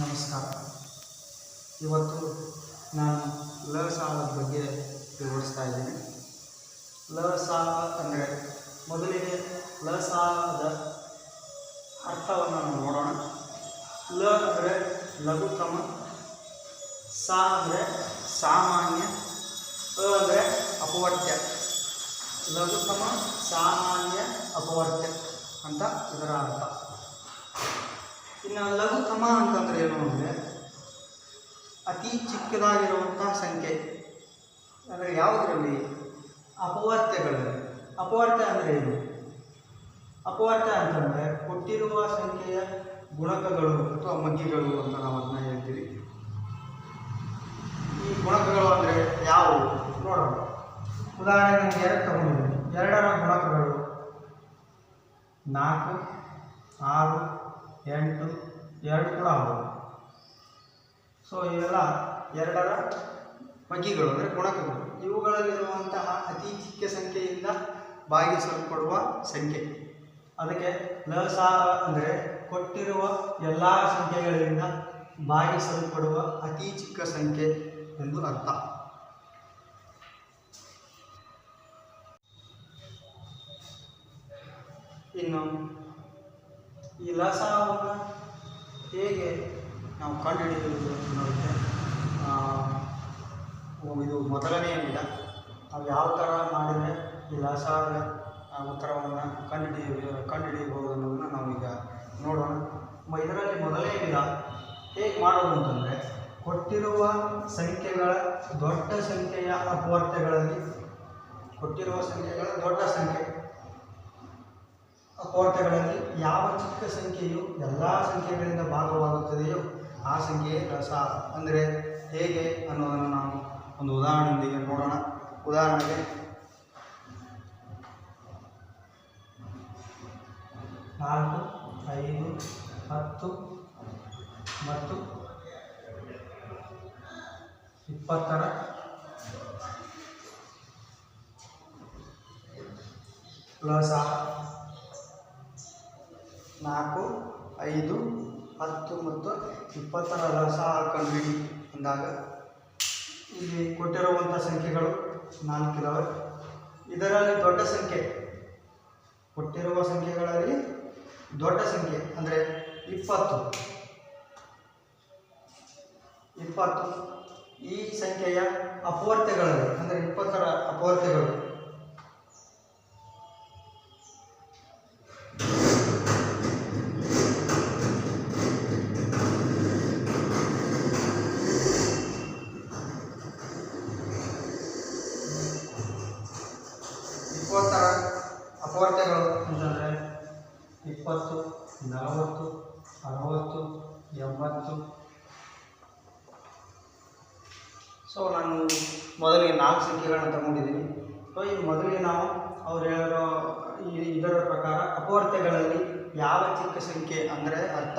ನಮಸ್ಕಾರ. ಇವತ್ತು ನಾನು ಲ ಸಾಲದ ಬಗ್ಗೆ ವಿವರಿಸ್ತಾ ಇದ್ದೀನಿ. ಲ ಸಾಲ ಅಂದರೆ ಮೊದಲಿಗೆ ಲ ಸಾಲದ ಅರ್ಥವನ್ನು ನಾವು ನೋಡೋಣ. ಲ ಅಂದರೆ ಲಘುತಮ ಸಾ ಅಂದರೆ ಸಾಮಾನ್ಯ, ಅ ಅಂದರೆ ಅಪವರ್ತ್ಯ. ಲಘುತಮ ಸಾಮಾನ್ಯ, ಅಪವರ್ತ್ಯ ಅಂತ ಇದರ ಅರ್ಥ. ಇನ್ನು ಲಘುತಮ ಅಂತಂದ್ರೆ ಏನು ಅಂದರೆ ಅತಿ ಚಿಕ್ಕದಾಗಿರುವಂತಹ ಸಂಖ್ಯೆ, ಅಂದರೆ ಯಾವುದರಲ್ಲಿ? ಅಪವರ್ತ್ಯಗಳಲ್ಲಿ ಅಪವರ್ತ್ಯ ಅಂದರೆ ಏನು? ಅಪವರ್ತ್ಯ ಅಂತಂದರೆ ಕೊಟ್ಟಿರುವ ಸಂಖ್ಯೆಯ ಗುಣಕಗಳು ಅಥವಾ ಮಗ್ಗಿಗಳು ಅಂತ ನಾವು ಅದನ್ನ ಹೇಳ್ತೀವಿ. ಈ ಗುಣಕಗಳು ಅಂದರೆ ಯಾವುವು? ನೋಡೋಣ. ಉದಾಹರಣೆಗೆ ನಾನು ಎರಡು ತಗೊಂಡಿದ್ದೀನಿ. ಎರಡರ ಗುಣಕಗಳು ನಾಲ್ಕು, ಆರು ಎಂಟು ಎರಡು ಕೂಡ ಹೌದು. ಸೊ ಇವೆಲ್ಲ ಎರಡರ ಮಗ್ಗಿಗಳು ಅಂದರೆ ಗುಣಕಗಳು. ಇವುಗಳಲ್ಲಿರುವಂತಹ ಅತಿ ಚಿಕ್ಕ ಸಂಖ್ಯೆಯಿಂದ ಭಾಗಿಸಲ್ಪಡುವ ಸಂಖ್ಯೆ. ಅದಕ್ಕೆ ಲಸಾ ಅಂದರೆ ಕೊಟ್ಟಿರುವ ಎಲ್ಲ ಸಂಖ್ಯೆಗಳಿಂದ ಭಾಗಿಸಲ್ಪಡುವ ಅತಿ ಚಿಕ್ಕ ಸಂಖ್ಯೆ ಎಂದು ಅರ್ಥ. ಇನ್ನು ಈ ಲಸವನ್ನು ಹೇಗೆ ನಾವು ಕಂಡುಹಿಡಿಯುವುದು ಅಂತ ಆ, ಇದು ಮೊದಲನೇ ವಿಧ ನಾವು ಯಾವ ಥರ ಮಾಡಿದರೆ ಈ ಲಸಾದ ಉತ್ತರವನ್ನು ಕಂಡುಹಿಡಿಯ ಕಂಡುಹಿಡಿಯಬಹುದು ಅನ್ನೋದನ್ನು ನಾವೀಗ ನೋಡೋಣ. ಇದರಲ್ಲಿ ಮೊದಲನೇ ವಿಧ ಹೇಗೆ ಮಾಡೋದು ಅಂತಂದರೆ ಕೊಟ್ಟಿರುವ ಸಂಖ್ಯೆಗಳ ದೊಡ್ಡ ಸಂಖ್ಯೆಯ ಅಪವರ್ತೆಗಳಲ್ಲಿ ಕೊಟ್ಟಿರುವ ಸಂಖ್ಯೆಗಳ ದೊಡ್ಡ ಸಂಖ್ಯೆ. ಅಪವರ್ತ್ಯಗಳಲ್ಲಿ ಯಾವ ಚಿಕ್ಕ ಸಂಖ್ಯೆಯು ಎಲ್ಲ ಸಂಖ್ಯೆಗಳಿಂದ ಭಾಗವಾಗುತ್ತದೆಯೋ ಆ ಸಂಖ್ಯೆಯೇ ರಸ. ಅಂದರೆ ಹೇಗೆ ಅನ್ನೋದನ್ನು ನಾವು ಒಂದು ಉದಾಹರಣೆಯೊಂದಿಗೆ ನೋಡೋಣ. ಉದಾಹರಣೆಗೆ ನಾಲ್ಕು, ಐದು, ಹತ್ತು ಮತ್ತು ಇಪ್ಪತ್ತರ. ಪ್ಲಸ್ ನಾಲ್ಕು, ಐದು, ಹತ್ತು ಮತ್ತು ಇಪ್ಪತ್ತರ ಲಸ ಹಾಕೊಂಡ್ವಿ ಅಂದಾಗ ಇಲ್ಲಿ ಕೊಟ್ಟಿರುವಂಥ ಸಂಖ್ಯೆಗಳು ನಾಲ್ಕಿದಾವೆ. ಇದರಲ್ಲಿ ದೊಡ್ಡ ಸಂಖ್ಯೆ, ಕೊಟ್ಟಿರುವ ಸಂಖ್ಯೆಗಳಲ್ಲಿ ದೊಡ್ಡ ಸಂಖ್ಯೆ ಅಂದರೆ ಇಪ್ಪತ್ತು. ಇಪ್ಪತ್ತು ಈ ಸಂಖ್ಯೆಯ ಅಪವರ್ತ್ಯಗಳಲ್ಲಿ ಅಂದರೆ ಇಪ್ಪತ್ತರ ಅಪವರ್ತ್ಯಗಳು ಪ್ರಕಾರ ಯಾವ ಚಿಕ್ಕ ಸಂಖ್ಯೆ ಅಂದರೆ ಅರ್ಥ?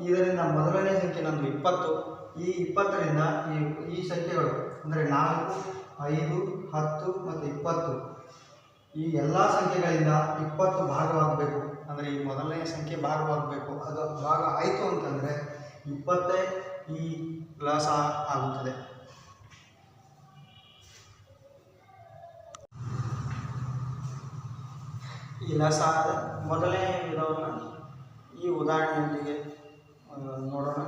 ಇದರಿಂದ ಮೊದಲನೇ ಸಂಖ್ಯೆ ನಮ್ಮದು ಇಪ್ಪತ್ತು. ಈ ಇಪ್ಪತ್ತರಿಂದ ಈ ಈ ಸಂಖ್ಯೆಗಳು ಅಂದರೆ ನಾಲ್ಕು, ಐದು, ಹತ್ತು ಮತ್ತು ಇಪ್ಪತ್ತು. ಈ ಎಲ್ಲ ಸಂಖ್ಯೆಗಳಿಂದ ಇಪ್ಪತ್ತು ಭಾಗವಾಗಬೇಕು. ಅಂದರೆ ಈ ಮೊದಲನೇ ಸಂಖ್ಯೆ ಭಾಗವಾಗಬೇಕು. ಅದು ಭಾಗ ಆಯಿತು ಅಂತಂದರೆ ಇಪ್ಪತ್ತೇ ಈ ಲಸಾ ಆಗುತ್ತದೆ. ಈ ಸಹ ಮೊದಲೇ ವಿಧವನ್ನು ಈ ಉದಾಹರಣೆಯೊಂದಿಗೆ ನೋಡೋಣ.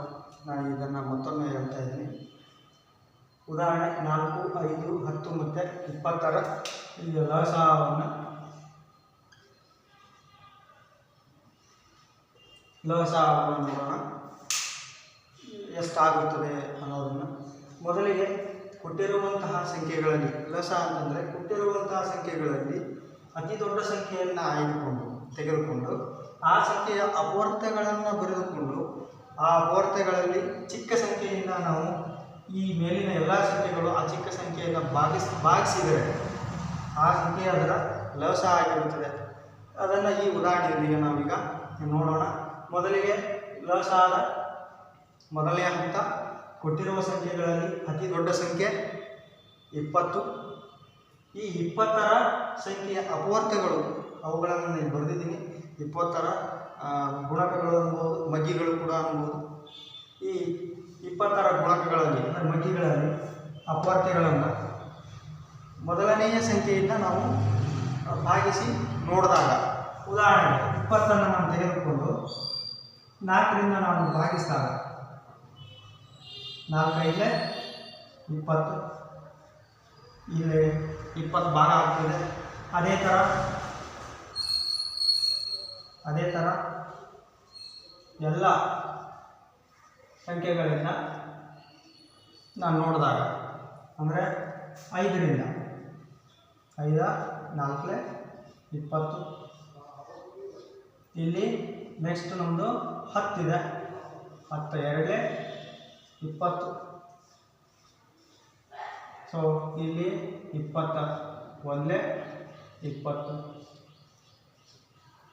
ನಾನು ಇದನ್ನು ಮತ್ತೊಮ್ಮೆ ಹೇಳ್ತಾ ಇದ್ದೀನಿ. ಉದಾಹರಣೆ ನಾಲ್ಕು, ಐದು, ಹತ್ತು ಮತ್ತು ಇಪ್ಪತ್ತರ. ಈ ಸಹವನ್ನು ಲಸವನ್ನು ನೋಡೋಣ. ಎಷ್ಟಾಗುತ್ತದೆ ಅನ್ನೋದನ್ನು. ಮೊದಲಿಗೆ ಕೊಟ್ಟಿರುವಂತಹ ಸಂಖ್ಯೆಗಳಲ್ಲಿ ಲಸ ಅಂತಂದರೆ ಕೊಟ್ಟಿರುವಂತಹ ಸಂಖ್ಯೆಗಳಲ್ಲಿ ಅತಿ ದೊಡ್ಡ ಸಂಖ್ಯೆಯನ್ನು ಆಯ್ದುಕೊಂಡು, ತೆಗೆದುಕೊಂಡು, ಆ ಸಂಖ್ಯೆಯ ಅಪವರ್ತಗಳನ್ನು ಬರೆದುಕೊಂಡು, ಆ ಅಪೋರ್ಥಗಳಲ್ಲಿ ಚಿಕ್ಕ ಸಂಖ್ಯೆಯಿಂದ ನಾವು ಈ ಮೇಲಿನ ಎಲ್ಲ ಸಂಖ್ಯೆಗಳು ಆ ಚಿಕ್ಕ ಸಂಖ್ಯೆಯನ್ನು ಭಾಗಿಸ್, ಭಾಗಿಸಿದರೆ, ಆ ಸಂಖ್ಯೆ ಅದರ ಲವಸ ಆಗಿರುತ್ತದೆ. ಅದನ್ನು ಈ ಉದಾಹರಣೆಯೊಂದಿಗೆ ನಾವೀಗ ನೋಡೋಣ. ಮೊದಲಿಗೆ ಲಸಾದ ಮೊದಲನೇ ಹಂತ ಕೊಟ್ಟಿರುವ ಸಂಖ್ಯೆಗಳಲ್ಲಿ ಅತಿ ದೊಡ್ಡ ಸಂಖ್ಯೆ ಇಪ್ಪತ್ತು. ಈ ಇಪ್ಪತ್ತರ ಸಂಖ್ಯೆಯ ಅಪವರ್ತ್ಯಗಳು ಅವುಗಳನ್ನು ನಾನು ಬರೆದಿದ್ದೀನಿ. ಇಪ್ಪತ್ತರ ಗುಣಕಗಳು ಅನ್ಬೋದು, ಮಗ್ಗಿಗಳು ಕೂಡ ಅನ್ಬೋದು. ಈ ಇಪ್ಪತ್ತರ ಗುಣಕಗಳಲ್ಲಿ, ಅಂದರೆ ಮಗ್ಗಿಗಳಲ್ಲಿ ಅಪವರ್ತ್ಯಗಳನ್ನು ಮೊದಲನೆಯ ಸಂಖ್ಯೆಯಿಂದ ನಾವು ಭಾಗಿಸಿ ನೋಡಿದಾಗ, ಉದಾಹರಣೆಗೆ ಇಪ್ಪತ್ತನ್ನು ನಾನು ತೆಗೆದುಕೊಂಡು ನಾಲ್ಕರಿಂದ ನಾವು ಭಾಗಿಸಿದಾಗ ನಾಲ್ಕೈದಲೆ ಇಪ್ಪತ್ತು. ಇಲ್ಲಿ ಇಪ್ಪತ್ತು ಭಾಗ ಆಗ್ತದೆ. ಅದೇ ಥರ ಅದೇ ಥರ ಎಲ್ಲ ಸಂಖ್ಯೆಗಳಿಂದ ನಾನು ನೋಡಿದಾಗ, ಅಂದರೆ ಐದರಿಂದ, ಐದ ನಾಲ್ಕಲೆ ಇಪ್ಪತ್ತು. ಇಲ್ಲಿ ನೆಕ್ಸ್ಟ್ ನಮ್ಮದು ಹತ್ತಿದೆ. ಹತ್ತು ಎರಡೇ ಇಪ್ಪತ್ತು. ಸೊ ಇಲ್ಲಿ ಇಪ್ಪತ್ತ ಒಂದೇ ಇಪ್ಪತ್ತು.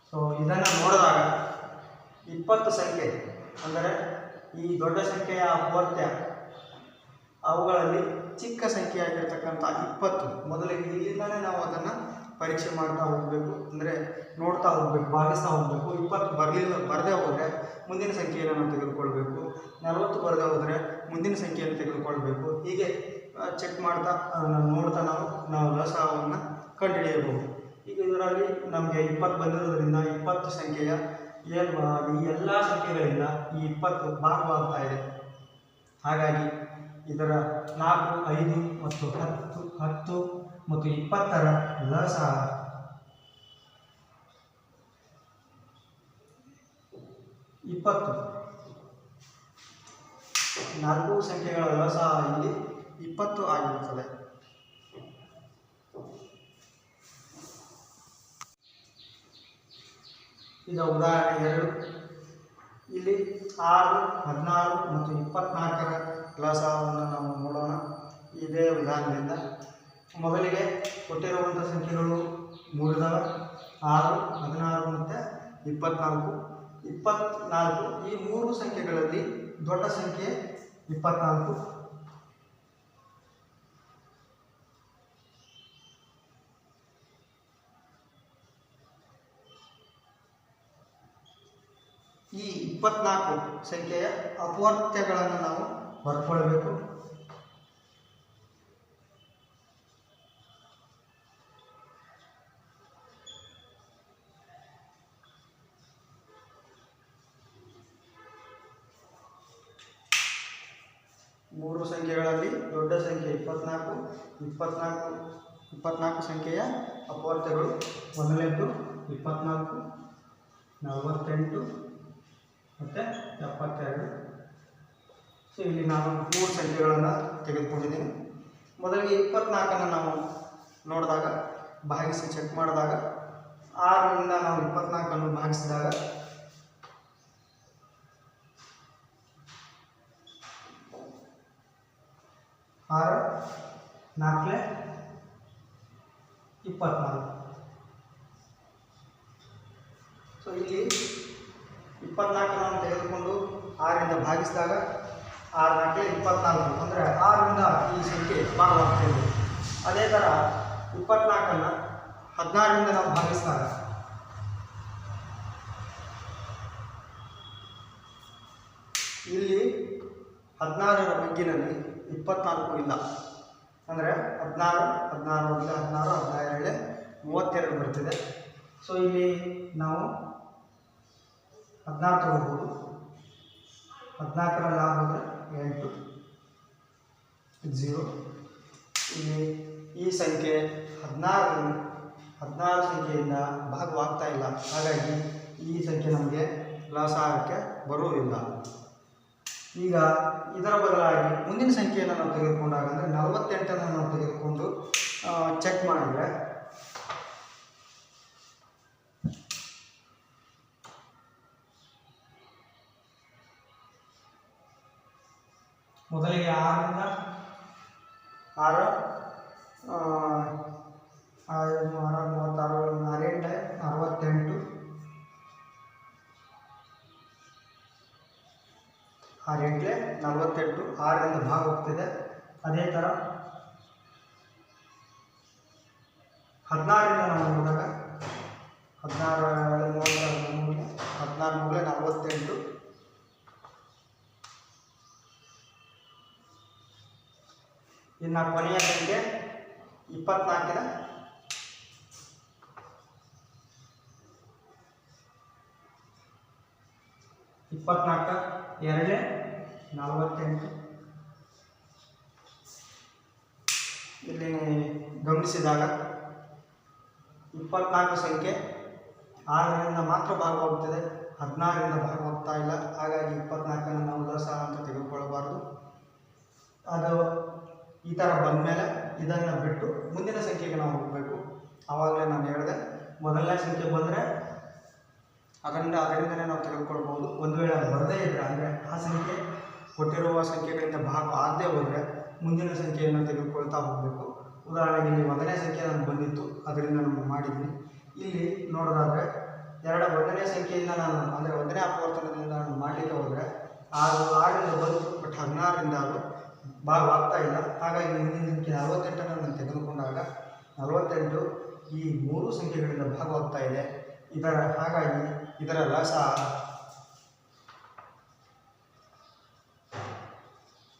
ಸೊ ಇದನ್ನು ನೋಡಿದಾಗ ಇಪ್ಪತ್ತು ಸಂಖ್ಯೆ, ಅಂದರೆ ಈ ದೊಡ್ಡ ಸಂಖ್ಯೆಯ ಅಪವರ್ತ್ಯ, ಅವುಗಳಲ್ಲಿ ಚಿಕ್ಕ ಸಂಖ್ಯೆಯಾಗಿರ್ತಕ್ಕಂಥ ಇಪ್ಪತ್ತು. ಮೊದಲಿಗೆ ಇಲ್ಲಿಂದಲೇ ನಾವು ಅದನ್ನು ಪರೀಕ್ಷೆ ಮಾಡ್ತಾ ಹೋಗಬೇಕು, ಅಂದರೆ ನೋಡ್ತಾ ಹೋಗಬೇಕು ಭಾಗಿಸ್ತಾ ಹೋಗಬೇಕು. ಇಪ್ಪತ್ತು ಬರಲಿಲ್ಲ, ಬರದೇ ಹೋದರೆ ಮುಂದಿನ ಸಂಖ್ಯೆಯನ್ನು ನಾವು ತೆಗೆದುಕೊಳ್ಬೇಕು. ನಲವತ್ತು ಬರದೇ ಹೋದರೆ ಮುಂದಿನ ಸಂಖ್ಯೆಯನ್ನು ತೆಗೆದುಕೊಳ್ಬೇಕು. ಹೀಗೆ ಚೆಕ್ ಮಾಡ್ತಾ ನೋಡ್ತಾ ನಾವು ನಾವು ಲಸವನ್ನು ಕಂಡುಹಿಡಿಯಬಹುದು. ಈಗ ಇದರಲ್ಲಿ ನಮಗೆ ಇಪ್ಪತ್ತು ಬಂದಿರೋದ್ರಿಂದ ಇಪ್ಪತ್ತು ಸಂಖ್ಯೆಯ ಏನು ಈ ಎಲ್ಲ ಸಂಖ್ಯೆಗಳಿಂದ ಈ ಇಪ್ಪತ್ತು ಭಾಗವಾಗ್ತಾ ಇದೆ. ಹಾಗಾಗಿ ಇದರ ನಾಲ್ಕು, ಐದು ಮತ್ತು ಹತ್ತು ಹತ್ತು ಮತ್ತು ಇಪ್ಪತ್ತರ ಲಸ ಇಪ್ಪತ್ತು. ನಾಲ್ಕು ಸಂಖ್ಯೆಗಳ ಲಸ ಇಲ್ಲಿ ಇಪ್ಪತ್ತು ಆಗಿರುತ್ತದೆ. ಈಗ ಉದಾಹರಣೆ ಎರಡು. ಇಲ್ಲಿ ಆರು, ಹದಿನಾರು ಮತ್ತು ಇಪ್ಪತ್ನಾಲ್ಕರ ಕೆಲಸವನ್ನು ನಾವು ನೋಡೋಣ. ಇದೇ ಉದಾಹರಣೆಯಿಂದ. ಮೊದಲಿಗೆ ಕೊಟ್ಟಿರುವಂಥ ಸಂಖ್ಯೆಗಳು ಮೂರಿದಾವೆ ಆರು, ಹದಿನಾರು ಮತ್ತು ಇಪ್ಪತ್ನಾಲ್ಕು. ಇಪ್ಪತ್ನಾಲ್ಕು, ಈ ಮೂರು ಸಂಖ್ಯೆಗಳಲ್ಲಿ ದೊಡ್ಡ ಸಂಖ್ಯೆ ಇಪ್ಪತ್ನಾಲ್ಕು. ಇಪ್ಪತ್ನಾಲ್ಕು ಸಂಖ್ಯೆಯ ಅಪವರ್ತ್ಯಗಳನ್ನು ನಾವು ಬರ್ಕೊಳ್ಬೇಕು. ಮೂರು ಸಂಖ್ಯೆಗಳಲ್ಲಿ ದೊಡ್ಡ ಸಂಖ್ಯೆ ಇಪ್ಪತ್ನಾಲ್ಕು ಇಪ್ಪತ್ನಾಲ್ಕು ಇಪ್ಪತ್ನಾಲ್ಕು ಸಂಖ್ಯೆಯ ಅಪವರ್ತ್ಯಗಳು ಮೊದಲನೇದ್ದು ಇಪ್ಪತ್ನಾಲ್ಕು, ನಲವತ್ತೆಂಟು ಮತ್ತು ಎಪ್ಪತ್ತೆರಡು. ಸೊ ಇಲ್ಲಿ ನಾನು ಮೂರು ಸಂಖ್ಯೆಗಳನ್ನು ತೆಗೆದುಕೊಂಡಿದ್ದೀನಿ. ಮೊದಲಿಗೆ ಇಪ್ಪತ್ನಾಲ್ಕನ್ನು ನಾವು ನೋಡಿದಾಗ, ಭಾಗಿಸಿ ಚೆಕ್ ಮಾಡಿದಾಗ, ಆರರಿಂದ ನಾವು ಇಪ್ಪತ್ನಾಲ್ಕನ್ನು ಭಾಗಿಸಿದಾಗ, ಆರು, ನಾಲ್ಕನೇ, ಇಪ್ಪತ್ನಾಲ್ಕು. ಸೊ ಇಲ್ಲಿ ಇಪ್ಪತ್ನಾಲ್ಕನ್ನು ತೆಗೆದುಕೊಂಡು ಆರಿಂದ ಭಾಗಿಸಿದಾಗ ಆರು ನಾಲ್ಕು ಇಪ್ಪತ್ನಾಲ್ಕು, ಅಂದರೆ ಆರರಿಂದ ಈ ಸಂಖ್ಯೆ ಭಾಗವಾಗ್ತಿದೆ ಅದೇ ಥರ ಇಪ್ಪತ್ನಾಲ್ಕನ್ನು ಹದಿನಾರರಿಂದ ನಾವು ಭಾಗಿಸಿದಾಗ ಇಲ್ಲಿ ಹದಿನಾರರ ಬಗ್ಗಿನಲ್ಲಿ ಇಪ್ಪತ್ನಾಲ್ಕು ಇಲ್ಲ. ಅಂದರೆ ಹದಿನಾರು ಹದಿನಾರು ಒಂದು ಹದಿನಾರು ಹದಿನಾರಳೆ ಮೂವತ್ತೆರಡು ಬರ್ತಿದೆ ಸೊ ಇಲ್ಲಿ ನಾವು ಹದಿನಾರು ತಗೋಬೋದು ಹದಿನಾಲ್ಕರಲ್ಲಿ ಆರು ಅಂದರೆ ಎಂಟು. ಜೀರೋ. ಇಲ್ಲಿ ಈ ಸಂಖ್ಯೆ ಹದಿನಾರು ಹದಿನಾರು ಸಂಖ್ಯೆಯಿಂದ ಭಾಗವಾಗ್ತಾ ಇಲ್ಲ. ಹಾಗಾಗಿ ಈ ಸಂಖ್ಯೆ ನಮಗೆ ಲಾಸ್ ಆಗೋಕ್ಕೆ ಬರುವುದಿಲ್ಲ. ಈಗ ಇದರ ಬದಲಾಗಿ ಮುಂದಿನ ಸಂಖ್ಯೆಯನ್ನು ನಾವು ತೆಗೆದುಕೊಂಡಾಗ ಅಂದರೆ ನಲವತ್ತೆಂಟನ್ನು ನಾವು ತೆಗೆದುಕೊಂಡು ಚೆಕ್ ಮಾಡಿದರೆ ಮೊದಲಿಗೆ ಆರರಿಂದ ಆರು ಆರು ಮೂವತ್ತಾರು ಆರೆಂಟೆ ಅರವತ್ತೆಂಟು, ಆರೆಂಟ್ಲೆ ನಲವತ್ತೆಂಟು, ಆರರಿಂದ ಭಾಗ ಹೋಗ್ತಿದೆ. ಅದೇ ಥರ ಹದಿನಾರರಿಂದ ನಾವು ನೋಡಿದಾಗ, ಹದಿನಾರು ಮೂವತ್ತಾರು ಮೂರು ಹದಿನಾರು ಮೂರಲೆ ನಲವತ್ತೆಂಟು. ಇನ್ನು ಕೊನೆಯ ಸಂಖ್ಯೆ ಇಪ್ಪತ್ನಾಲ್ಕಿನ ಇಪ್ಪತ್ನಾಲ್ಕು, ಎರಡೇ, ನಲವತ್ತೆಂಟು. ಇಲ್ಲಿ ಗಮನಿಸಿದಾಗ ಇಪ್ಪತ್ನಾಲ್ಕು ಸಂಖ್ಯೆ ಆರರಿಂದ ಮಾತ್ರ ಭಾಗವಾಗುತ್ತದೆ, ಹದಿನಾರರಿಂದ ಭಾಗವಾಗ್ತಾ ಇಲ್ಲ. ಹಾಗಾಗಿ ಇಪ್ಪತ್ನಾಲ್ಕನ್ನು ನಾವು ದಸ ಅಂತ ತೆಗೆದುಕೊಳ್ಳಬಾರದು. ಅದು ಈ ಥರ ಬಂದಮೇಲೆ ಇದನ್ನು ಬಿಟ್ಟು ಮುಂದಿನ ಸಂಖ್ಯೆಗೆ ನಾವು ಹೋಗಬೇಕು. ಆವಾಗಲೇ ನಾನು ಹೇಳಿದೆ, ಮೊದಲನೇ ಸಂಖ್ಯೆ ಬಂದರೆ ಅದರಿಂದ ಅದರಿಂದಲೇ ನಾವು ತೆಗೆದುಕೊಳ್ಬೋದು. ಒಂದು ವೇಳೆ ಬರದೇ ಇದ್ದರೆ ಅಂದರೆ ಆ ಸಂಖ್ಯೆ ಕೊಟ್ಟಿರುವ ಸಂಖ್ಯೆಗಳಿಂದ ಭಾಗ ಆಗದೆ ಹೋದರೆ ಮುಂದಿನ ಸಂಖ್ಯೆಯನ್ನು ತೆಗೆದುಕೊಳ್ತಾ ಹೋಗಬೇಕು. ಉದಾಹರಣೆಗೆ ಇಲ್ಲಿ ಒಂದನೇ ಸಂಖ್ಯೆ ನಾನು ಬಂದಿತ್ತು, ಅದರಿಂದ ನಾನು ಮಾಡಿದ್ದೀನಿ ಇಲ್ಲಿ ನೋಡೋದಾದರೆ, ಎರಡು ಒಂದನೇ ಸಂಖ್ಯೆಯಿಂದ ನಾನು, ಅಂದರೆ ಒಂದನೇ ಅಪವರ್ತನದಿಂದ ನಾನು ಮಾಡಲಿಕ್ಕೆ ಹೋದರೆ, ಆರು ಆರರಿಂದ ಬಂತು, ಬಟ್ ಹದಿನಾರರಿಂದ ಅದು ಭಾಗ ಆಗ್ತಾ ಇಲ್ಲ. ಹಾಗಾಗಿ ಮುಂದಿನ ಸಂಖ್ಯೆ ನಲವತ್ತೆಂಟನ್ನು ನಾನು ತೆಗೆದುಕೊಂಡಾಗ ನಲವತ್ತೆಂಟು ಈ ಮೂರು ಸಂಖ್ಯೆಗಳಿಂದ ಭಾಗವಾಗ್ತಾ ಇದೆ. ಇದರ ಹಾಗಾಗಿ ಇದರ ಲಸ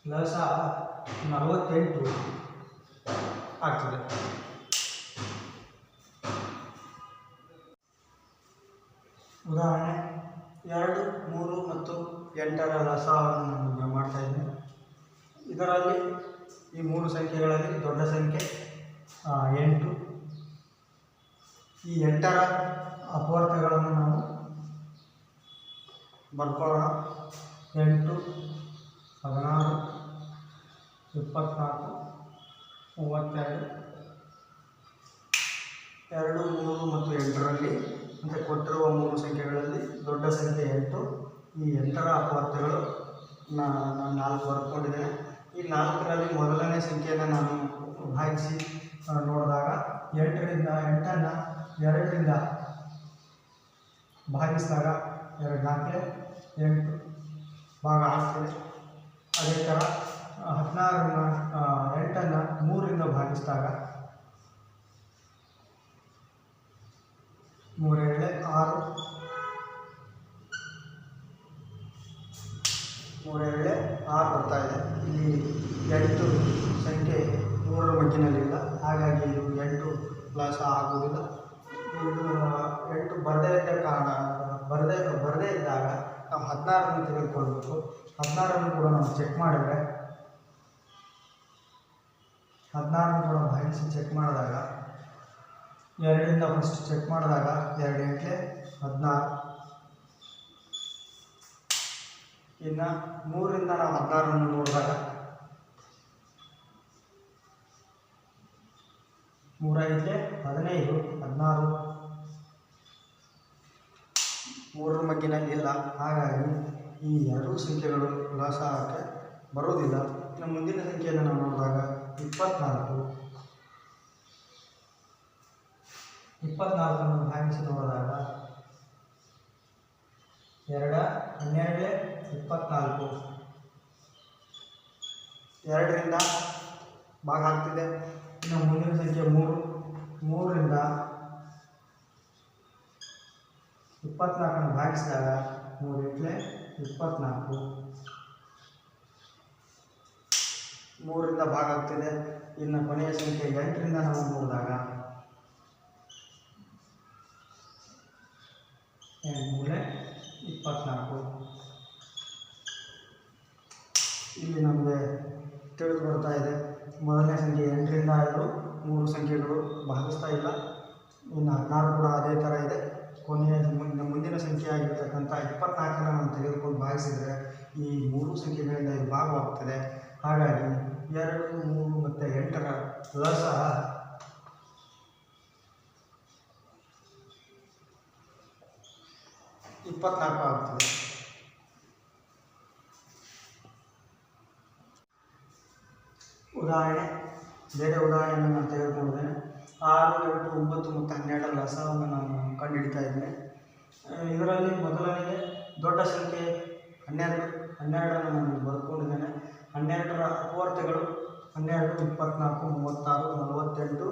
ಲಸ ನಲವತ್ತೆಂಟು ಆಗ್ತದೆ. ಉದಾಹರಣೆ ಎರಡು, ಮೂರು ಮತ್ತು ಎಂಟರ ಲಸವನ್ನು ನಾನು ಮಾಡ್ತಾ ಇದ್ದೀನಿ. ಇದರಲ್ಲಿ ಈ ಮೂರು ಸಂಖ್ಯೆಗಳಲ್ಲಿ ದೊಡ್ಡ ಸಂಖ್ಯೆ ಎಂಟು. ಈ ಎಂಟರ ಅಪವರ್ತಗಳನ್ನು ನಾವು ಬರ್ಕೊಳ್ಳೋಣ. ಎಂಟು, ಹದಿನಾರು ಇಪ್ಪತ್ತ್ನಾಲ್ಕು ಮೂವತ್ತೆರಡು. ಎರಡು, ಮೂರು ಮತ್ತು ಎಂಟರಲ್ಲಿ, ಅಂದರೆ ಕೊಟ್ಟಿರುವ ಮೂರು ಸಂಖ್ಯೆಗಳಲ್ಲಿ ದೊಡ್ಡ ಸಂಖ್ಯೆ ಎಂಟು. ಈ ಎಂಟರ ಅಪವರ್ತಗಳು ನಾನು ನಾಲ್ಕು ಬರ್ಕೊಂಡಿದ್ದೇನೆ. ಈ ನಾಲ್ಕರಲ್ಲಿ ಮೊದಲನೇ ಸಂಖ್ಯೆಯನ್ನು ನಾನು ಭಾಗಿಸಿ ನೋಡಿದಾಗ ಎಂಟರಿಂದ ಎಂಟನ್ನು ಎರಡರಿಂದ ಭಾಗಿಸಿದಾಗ ಎರಡು ನಾಲ್ಕೇ, ಎಂಟು ಭಾಗ ಆಗ್ತದೆ ಅದೇ ಥರ ಹದಿನಾರನ್ನು ಎಂಟನ್ನು ಮೂರರಿಂದ ಭಾಗಿಸಿದಾಗ ಮೂರೇಳೆ ಆರು. ಎಂಟು ಸಂಖ್ಯೆ ಮೂರರ ಮಧ್ಯದಲ್ಲಿಲ್ಲ. ಹಾಗಾಗಿ ಇದು ಎಂಟು ಪ್ಲಸ್ ಆಗುವುದಿಲ್ಲ. ಇದು ಎಂಟು ಬರದೇ ಇದ್ದ ಕಾರಣ, ಬರದೇ ಬರದೇ ಇದ್ದಾಗ ನಾವು ಹದಿನಾರನ್ನು ತೆಗೆದುಕೊಳ್ಬೇಕು. ಹದಿನಾರನ್ನು ಕೂಡ ನಾವು ಚೆಕ್ ಮಾಡಿದರೆ, ಹದಿನಾರನ್ನು ಕೂಡ ಭಾಗಿಸಿ ಚೆಕ್ ಮಾಡಿದಾಗ, ಎರಡರಿಂದ ಫಸ್ಟ್ ಚೆಕ್ ಮಾಡಿದಾಗ ಎರಡು ಎಂಟ್ಲೆ ಹದಿನಾರು. ಇನ್ನು ಮೂರರಿಂದ ನಾವು ಹದಿನಾರನ್ನು ನೋಡಿದಾಗ ಮೂರೈದಲೆ ಹದಿನೈದು, ಹದಿನಾರು. ಮೂರರ ಮಗ್ಗಿನಲ್ಲಿ ಇಲ್ಲ ಹಾಗಾಗಿ ಈ ಎರಡೂ ಸಂಖ್ಯೆಗಳು ಲಾಸಕ್ಕೆ ಬರೋದಿಲ್ಲ ಇನ್ನು ಮುಂದಿನ ಸಂಖ್ಯೆಯನ್ನು ನಾವು ನೋಡಿದಾಗ ಇಪ್ಪತ್ತ್ನಾಲ್ಕು ಇಪ್ಪತ್ನಾಲ್ಕನ್ನು ಭಾಗಿಸಿ ನೋಡಿದಾಗ ಎರಡ, ಹನ್ನೆರಡೇ, ಇಪ್ಪತ್ನಾಲ್ಕು. ಎರಡರಿಂದ ಭಾಗ ಆಗ್ತಿದೆ. ಇನ್ನು ಮುಂದಿನ ಸಂಖ್ಯೆ ಮೂರು. ಮೂರರಿಂದ ಇಪ್ಪತ್ನಾಲ್ಕನ್ನು ಭಾಗಿಸಿದಾಗ ಮೂರು ಎಂಟ್ಲೆ ಇಪ್ಪತ್ನಾಲ್ಕು. ಮೂರರಿಂದ ಭಾಗ ಆಗ್ತಿದೆ. ಇನ್ನು ಕೊನೆಯ ಸಂಖ್ಯೆ ಎಂಟರಿಂದ ನಾವು ನೋಡಿದಾಗ ಮೂರೇ ಇಪ್ಪತ್ನಾಲ್ಕು. ಇಲ್ಲಿ ನಮಗೆ ತಿಳಿದು ಬರ್ತಾ ಇದೆ. ಮೊದಲನೇ ಸಂಖ್ಯೆ ಎಂಟರಿಂದ ಆದರೂ ಮೂರು ಸಂಖ್ಯೆಗಳು ಭಾಗಿಸ್ತಾ ಇಲ್ಲ. ಇನ್ನು ಹದಿನಾರು ಕೂಡ ಅದೇ ಥರ ಇದೆ. ಕೊನೆಯ ಮುಂದಿನ ಮುಂದಿನ ಸಂಖ್ಯೆ ಆಗಿರ್ತಕ್ಕಂಥ ಇಪ್ಪತ್ನಾಲ್ಕನ್ನು ನಾವು ತೆಗೆದುಕೊಂಡು ಭಾಗಿಸಿದರೆ ಈ ಮೂರು ಸಂಖ್ಯೆಗಳಿಂದ ಇದು ಭಾಗವಾಗ್ತದೆ ಹಾಗಾಗಿ ಎರಡು, ಮೂರು ಮತ್ತು ಎಂಟರ ಸಹ ಇಪ್ಪತ್ನಾಲ್ಕು ಆಗ್ತದೆ ಉದಾಹರಣೆ, ಬೇರೆ ಉದಾಹರಣೆಯನ್ನು ನಾನು ತೆಗೆದುಕೊಂಡಿದ್ದೇನೆ ಆರು ಎಂಟು ಒಂಬತ್ತು ಮತ್ತು ಹನ್ನೆರಡರ ಲಸವನ್ನು ನಾನು ಕಂಡುಹಿಡಿತಾ ಇದ್ದೇನೆ. ಇದರಲ್ಲಿ ಮೊದಲನೆಗೆ ದೊಡ್ಡ ಸಂಖ್ಯೆ ಹನ್ನೆರಡು. ಹನ್ನೆರಡನ್ನು ನಾನು ಬರ್ಕೊಂಡಿದ್ದೇನೆ ಹನ್ನೆರಡರ ಅಪವರ್ತಿಗಳು ಹನ್ನೆರಡು, ಇಪ್ಪತ್ನಾಲ್ಕು, ಮೂವತ್ತಾರು, ನಲವತ್ತೆಂಟು,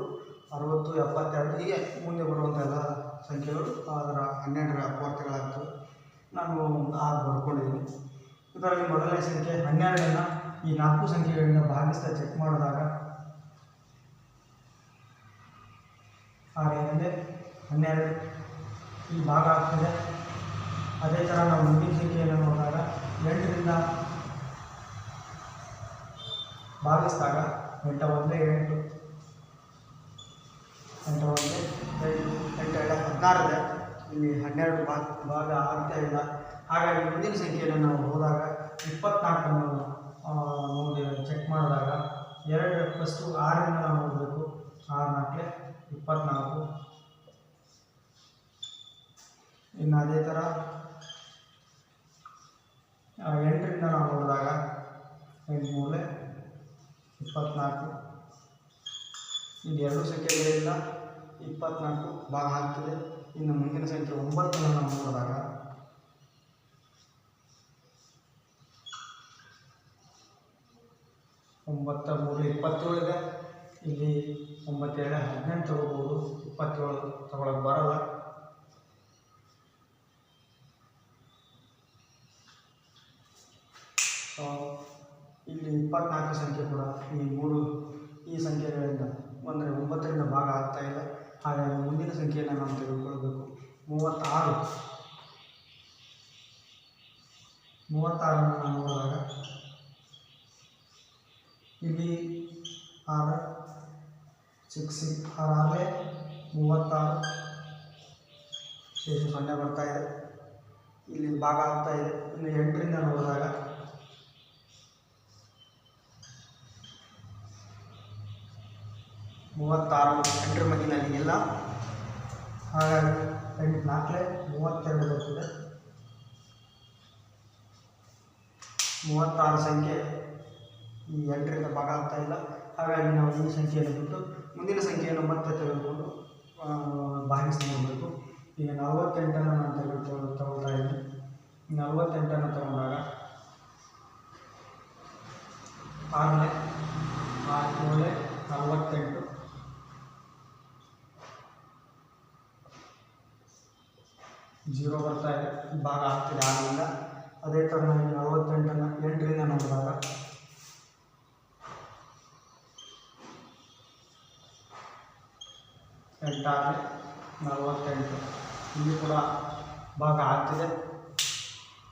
ಅರವತ್ತು, ಎಪ್ಪತ್ತೆರಡು, ಹೀಗೆ ಮುಂದೆ ಬರುವಂಥ ಎಲ್ಲ ಸಂಖ್ಯೆಗಳು ಅದರ ಹನ್ನೆರಡರ ಅಪವರ್ತಿಗಳಾಗ್ತವೆ ನಾನು ಆರು ಬರ್ಕೊಂಡಿದ್ದೀನಿ ಇದರಲ್ಲಿ ಮೊದಲನೇ ಸಂಖ್ಯೆ ಹನ್ನೆರಡನ್ನು ಈ ನಾಲ್ಕು ಸಂಖ್ಯೆಗಳಿಂದ ಭಾಗಿಸ್ತಾ ಚೆಕ್ ಮಾಡಿದಾಗ ಏನಿದೆ? ಹನ್ನೆರಡು. ಈ ಭಾಗ ಆಗ್ತದೆ. ಅದೇ ಥರ ನಾವು ಮುಂದಿನ ಸಂಖ್ಯೆಯನ್ನು ನೋಡಿದಾಗ ಎಂಟರಿಂದ ಭಾಗಿಸಿದಾಗ ಎಂಟ ಒಂದೇ ಎಂಟು. ಎಂಟು ಒಂದೇ ಎಂಟು. ಎಂಟು ಎರಡು ಹದಿನಾರಿದೆ ಇಲ್ಲಿ ಹನ್ನೆರಡು ಭಾಗ ಭಾಗ ಆಗ್ತಾ ಇಲ್ಲ. ಹಾಗಾಗಿ ಮುಂದಿನ ಸಂಖ್ಯೆಯನ್ನು ನಾವು ಹೋದಾಗ ಇಪ್ಪತ್ನಾಲ್ಕನ್ನು ನೋಡಿ ಚೆಕ್ ಮಾಡಿದಾಗ ಎರಡು ಫಸ್ಟು ಆರರಿಂದ ನಾವು ನೋಡಬೇಕು. ಆರು ನಾಲ್ಕು ಇಪ್ಪತ್ತ್ನಾಲ್ಕು ಇನ್ನು ಅದೇ ಥರ ಎಂಟರಿಂದ ನಾವು ನೋಡಿದಾಗ ಎಂಟು ಮೂಲೆ ಇಪ್ಪತ್ತ್ನಾಲ್ಕು ಇದು ಎರಡು ಸಂಖ್ಯೆಗಳಿಂದ ಇಪ್ಪತ್ನಾಲ್ಕು ಭಾಗ ಆಗ್ತದೆ. ಇನ್ನು ಮುಂದಿನ ಸಂಖ್ಯೆ ಒಂಬತ್ತನ್ನು ನಾವು ನೋಡಿದಾಗ ಒಂಬತ್ತ ಮೂರು ಇಪ್ಪತ್ತೇಳು ಇದೆ ಇಲ್ಲಿ ಒಂಬತ್ತೇಳು ಹದಿನೆಂಟು ತಗೋಬೋದು, ಇಪ್ಪತ್ತೇಳು ತಗೊಳಕ್ಕೆ ಬರಲ್ಲ. ಇಲ್ಲಿ ಇಪ್ಪತ್ನಾಲ್ಕು ಸಂಖ್ಯೆ ಕೂಡ ಈ ಮೂರು, ಈ ಸಂಖ್ಯೆಗಳಿಂದ ಅಂದರೆ ಒಂಬತ್ತರಿಂದ ಭಾಗ ಆಗ್ತಾ ಇಲ್ಲ. ಹಾಗಾಗಿ ಮುಂದಿನ ಸಂಖ್ಯೆಯನ್ನು ನಾವು ತೆಗೆದುಕೊಳ್ಬೇಕು. ಮೂವತ್ತಾರು. ಮೂವತ್ತಾರನ್ನು ನೋಡಿದಾಗ ಇಲ್ಲಿ ಆರು ಸಿಕ್ಸ್ ಸಿಕ್ಸ್ ಆರಾಗಲೇ ಮೂವತ್ತಾರು. ಶೇಷ ಸೊನ್ನೆ ಇದೆ. ಇಲ್ಲಿ ಭಾಗ ಆಗ್ತಾ ಇದೆ. ಇನ್ನು ಎಂಟರಿಂದ ನೋಡಿದಾಗ ಮೂವತ್ತಾರು ಎಂಟರ ಮಗಿನಲ್ಲಿ ಇಲ್ಲ ಹಾಗಾಗಿ ಎಂಟು ನಾಲ್ಕೇ ಮೂವತ್ತೆರಡು ಬರ್ತದೆ. ಮೂವತ್ತಾರು ಸಂಖ್ಯೆ. ಈ ಎಂಟರಿಂದ ಭಾಗ ಆಗ್ತಾ ಇಲ್ಲ. ಹಾಗಾಗಿ ನಾವು ಈ ಸಂಖ್ಯೆಯನ್ನು ಬಿಟ್ಟು ಮುಂದಿನ ಸಂಖ್ಯೆಯನ್ನು ಮತ್ತೆ ತೆಗೆದುಕೊಂಡು ಭಾಗಿಸಿ ಈಗ ನಲವತ್ತೆಂಟನ್ನು ನಾನು ತೆಗೆದು ತಗೊಳ್ತಾ ಇದ್ದೀನಿ. ನಲವತ್ತೆಂಟನ್ನು ತಗೊಂಡಾಗ ಆರನೇ ಆರು ಏಳೆ ನಲವತ್ತೆಂಟು. ಜೀರೋ ಬರ್ತಾ ಇದೆ. ಭಾಗ ಆಗ್ತಿದೆ ಆರರಿಂದ. ಅದೇ ಥರ ನಲವತ್ತೆಂಟನ್ನು ಎಂಟರಿಂದ ನೋಡಿದಾಗ ಎಂಟಾರು ನಲವತ್ತೆಂಟು. ಇಲ್ಲಿ ಕೂಡ ಭಾಗ ಆಗ್ತಿದೆ.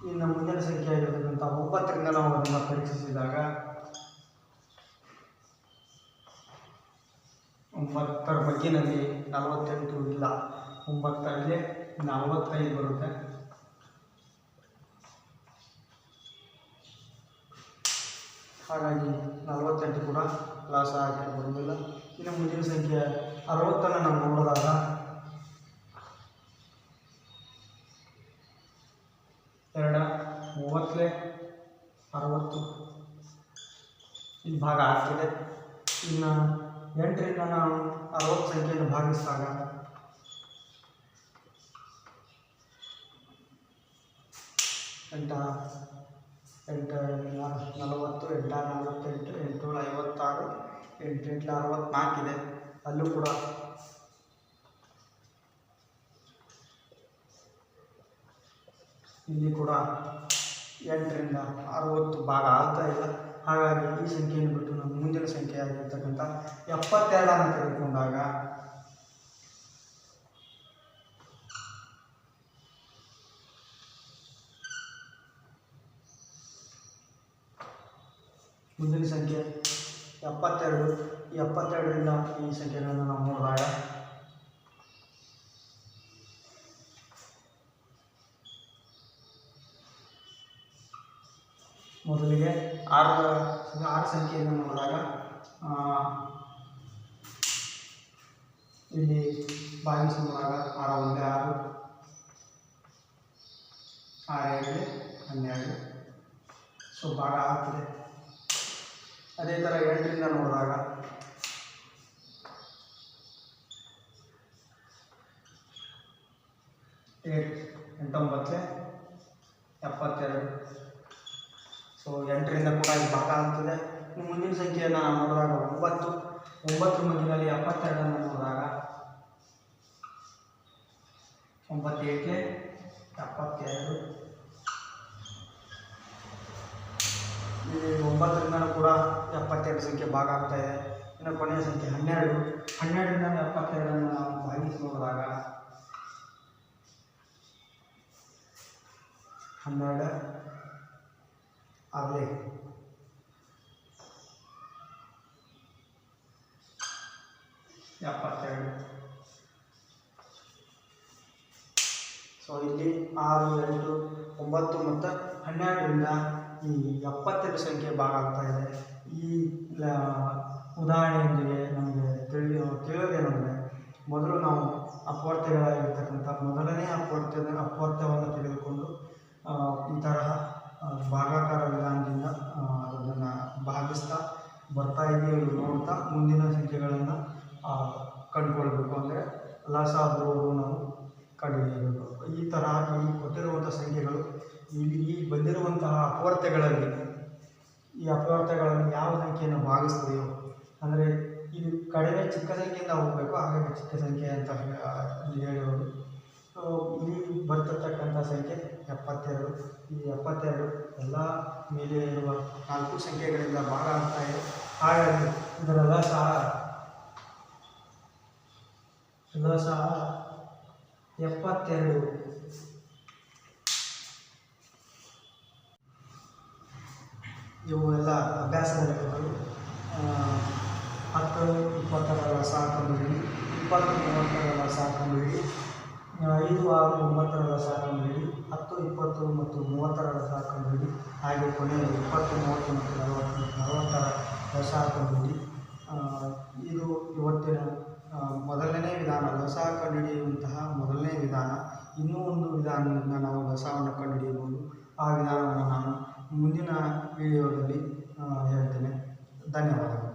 ಇನ್ನು ಮುಂದಿನ ಸಂಖ್ಯೆ ಆಗಿರತಕ್ಕಂಥ ಒಂಬತ್ತರಿಂದ ನಾವು ಅದನ್ನು ಪರೀಕ್ಷಿಸಿದಾಗ ಒಂಬತ್ತರ ಮಗ್ಗಿನಲ್ಲಿ ನಲವತ್ತೆಂಟು ಇಲ್ಲ, ಒಂಬತ್ತರಲ್ಲಿ ನಲವತ್ತೈದು ಬರುತ್ತೆ. ಹಾಗಾಗಿ ನಲವತ್ತೆಂಟು ಕೂಡ ಲಾಸ್ ಆಗಿರ್ಬೋದಿಲ್ಲ ಇನ್ನು ಮುಂದಿನ ಸಂಖ್ಯೆ ಅರವತ್ತನ್ನು ನಾವು ನೋಡಿದಾಗ ಎರಡ, ಮೂವತ್ತಲೇ ಅರವತ್ತು. ಈ ಭಾಗ ಆಗ್ತಿದೆ. ಇನ್ನು ಎಂಟರಿಂದ ನಾವು ಅರವತ್ತು ಸಂಖ್ಯೆಯನ್ನು ಭಾಗಿಸಿದಾಗ ಎಂಟ, ಎಂಟು ನಲವತ್ತು ಎಂಟ ನಲವತ್ತೆಂಟು, ಎಂಟುನೂರ ಐವತ್ತಾರು ಎಂಟೆಂಟು ಅರವತ್ತ್ನಾಲ್ಕಿದೆ ಅಲ್ಲೂ ಕೂಡ. ಇಲ್ಲಿ ಕೂಡ ಎಂಟರಿಂದ ಅರವತ್ತು ಭಾಗ ಆಗ್ತಾ ಇಲ್ಲ ಹಾಗಾಗಿ ಈ ಸಂಖ್ಯೆಯನ್ನು ಬಿಟ್ಟು ನಮ್ಮ ಮುಂದಿನ ಸಂಖ್ಯೆ ಆಗಿರ್ತಕ್ಕಂಥ ಎಪ್ಪತ್ತೆರಡನ್ನು ತೆಗೆದುಕೊಂಡಾಗ ಮುಂದಿನ ಸಂಖ್ಯೆ ಎಪ್ಪತ್ತೆರಡು. ಎಪ್ಪತ್ತೆರಡರಿಂದ ಈ ಸಂಖ್ಯೆಗಳನ್ನು ನಾವು ನೋಡಿದಾಗ ಮೊದಲಿಗೆ ಆರು ಆರು ಸಂಖ್ಯೆಯನ್ನು ನೋಡಿದಾಗ ಇಲ್ಲಿ ಭಾಗಿಸಿ ನೋಡಿದಾಗ ಆರು ಒಂದೇ ಆರು ಆರು ಎರಡು, ಹನ್ನೆರಡು. ಸೊ ಭಾಗ ಆಗ್ತದೆ. ಅದೇ ಥರ ಎಂಟರಿಂದ ನೋಡಿದಾಗ ಏಟ್, ಎಂಟೊಂಬತ್ತು, ಎಪ್ಪತ್ತೆರಡು. ಸೊ ಎಂಟರಿಂದ ಕೂಡ ಇದು ಭಾಗ ಆಗ್ತದೆ. ಇನ್ನು ಮುಂದಿನ ಸಂಖ್ಯೆಯನ್ನು ನಾವು ನೋಡಿದಾಗ ಒಂಬತ್ತು ಒಂಬತ್ತು ಮಧ್ಯದಲ್ಲಿ ಎಪ್ಪತ್ತೆರಡನ್ನು ನೋಡಿದಾಗ ಒಂಬತ್ತು ಏಟ್ಲೆ ಎಪ್ಪತ್ತೆರಡು ಒಂಬತ್ತರಿಂದ ಕೂಡ ಎಪ್ಪತ್ತೆರಡು ಸಂಖ್ಯೆ ಭಾಗ ಆಗ್ತಾ ಇದೆ. ಇನ್ನು ಕೊನೆಯ ಸಂಖ್ಯೆ ಹನ್ನೆರಡು. ಹನ್ನೆರಡರಿಂದ ಎಪ್ಪತ್ತೆರಡನ್ನು ನಾವು ಭಾಗಿಸಿ ನೋಡಿದಾಗ ಹನ್ನೆರಡು ಆಗಲೇ ಎಪ್ಪತ್ತೆರಡು. ಸೊ ಇಲ್ಲಿ ಆರು, ಎಂಟು, ಒಂಬತ್ತು ಮತ್ತು ಹನ್ನೆರಡರಿಂದ ಈ ಎಪ್ಪತ್ತೆರಡು ಸಂಖ್ಯೆ ಭಾಗ ಆಗ್ತಾ ಇದೆ. ಈ ಉದಾಹರಣೆಯೊಂದಿಗೆ ನಮಗೆ ತಿಳಿ ತಿಳಿಯೋದೇನೆಂದರೆ ಮೊದಲು ನಾವು ಅಪವರ್ತ್ಯಗಳಾಗಿರ್ತಕ್ಕಂಥ ಮೊದಲನೇ ಅಪವರ್ತ್ಯ ಅಪವರ್ತ್ಯವನ್ನು ತೆಗೆದುಕೊಂಡು ಈ ತರಹ ಭಾಗಾಕಾರ ವಿಧಾನದಿಂದ ಅದನ್ನು ಭಾಗಿಸ್ತಾ ಬರ್ತಾ ಇದೆಯೋ ನೋಡ್ತಾ ಮುಂದಿನ ಸಂಖ್ಯೆಗಳನ್ನು ಕಂಡುಕೊಳ್ಬೇಕು. ಅಂದರೆ ಲಸ ದ್ರೋಹು ನಾವು ಕಂಡುಹಿಡಿಯಬೇಕು. ಈ ತರಹ ಈ ಕೊಟ್ಟಿರುವಂಥ ಸಂಖ್ಯೆಗಳು, ಇಲ್ಲಿ ಈ ಬಂದಿರುವಂತಹ ಅಪವರ್ತ್ಯಗಳಲ್ಲಿ ಈ ಅಪವರ್ತ್ಯಗಳನ್ನು ಯಾವ ಸಂಖ್ಯೆಯನ್ನು ಭಾಗಿಸ್ತದೆಯೋ ಅಂದರೆ ಇದು ಕಡಿಮೆ ಚಿಕ್ಕ ಸಂಖ್ಯೆಯಿಂದ ಹೋಗಬೇಕು, ಹಾಗಾಗಿ ಚಿಕ್ಕ ಸಂಖ್ಯೆ ಅಂತ ಹೇ- ಹೇಳಿರೋದು ಸೊ ಇಲ್ಲಿ ಬರ್ತಿರ್ತಕ್ಕಂಥ ಸಂಖ್ಯೆ ಎಪ್ಪತ್ತೆರಡು. ಈ ಎಪ್ಪತ್ತೆರಡು ಎಲ್ಲ ಮೇಲೆ ಇರುವ ನಾಲ್ಕು ಸಂಖ್ಯೆಗಳಿಂದ ಭಾಗ ಆಗ್ತಾ ಇದೆ ಹಾಗಾಗಿ ಇದರೆಲ್ಲ ಸಹ ಎಲ್ಲ ಸಹ ಎಪ್ಪತ್ತೆರಡು. ಇವು ಎಲ್ಲ ಅಭ್ಯಾಸದ ಲೆಕ್ಕಗಳು ಆ, ಹತ್ತು ಇಪ್ಪತ್ತರ ಸಹ ಕಂಡುಹಿಡಿ. ಇಪ್ಪತ್ತು ಮೂವತ್ತರ ಲಸ ಕಂಡುಹಿಡಿ. ಐದು ಆರು ಒಂಬತ್ತರ ಲಸ ಕಂಡುಹಿಡಿ ಹತ್ತು, ಇಪ್ಪತ್ತು ಮತ್ತು ಮೂವತ್ತರ ಲಸ ಕಂಡುಹಿಡಿ ಹಾಗೆ ಕೊನೆಯ ಇಪ್ಪತ್ತು, ಮೂವತ್ತು ಮತ್ತು ನಲವತ್ತು, ನಲವತ್ತರ ಲಸ ಕಂಡುಹಿಡಿ ಇದು ಇವತ್ತಿನ ಮೊದಲನೇ ವಿಧಾನ ಲಸ ಕಂಡುಹಿಡಿಯುವಂತಹ ಮೊದಲನೇ ವಿಧಾನ. ಇನ್ನೂ ಒಂದು ವಿಧಾನದಿಂದ ನಾವು ಲಸವನ್ನು ಕಂಡುಹಿಡಿಯಬಹುದು. ಆ ವಿಧಾನವನ್ನು ನಾನು ಮುಂದಿನ ವಿಡಿಯೋದಲ್ಲಿ ಹೇಳ್ತೇನೆ. ಧನ್ಯವಾದಗಳು.